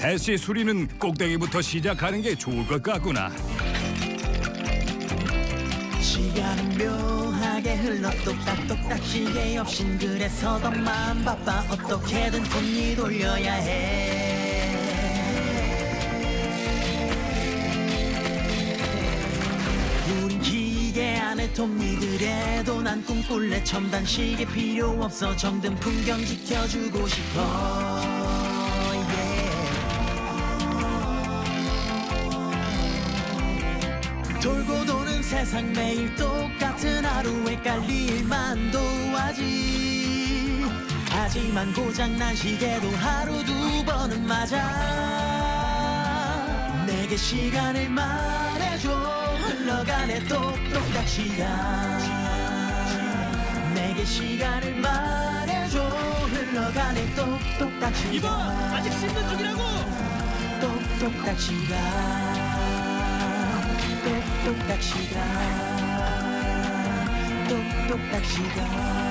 배씨 수리는 꼭대기부터 시작하는 게 좋을 것 같구나. 시간은 묘하게 흘러 똑딱똑딱 시계 없인 그래서 더 마음 바빠. 어떻게든 돈이 돌려야 해. 우린 기계 안에 톱니들에도 난 꿈꿀래. 첨단 시계 필요 없어. 정든 풍경 지켜주고 싶어 돌고 도는 세상 매일 똑같은 하루 헷갈릴 만도 하지. 하지만 고장난 시계도 하루 두 번은 맞아. 내게 시간을 말해줘. 흘러가네 똑똑딱 시간 내게 시간을 말해줘. 흘러가네 똑똑딱 시간 이봐 아직 씻는 중이라고! 똑똑딱 시간 똑 똑딱 시간 똑똑딱 시간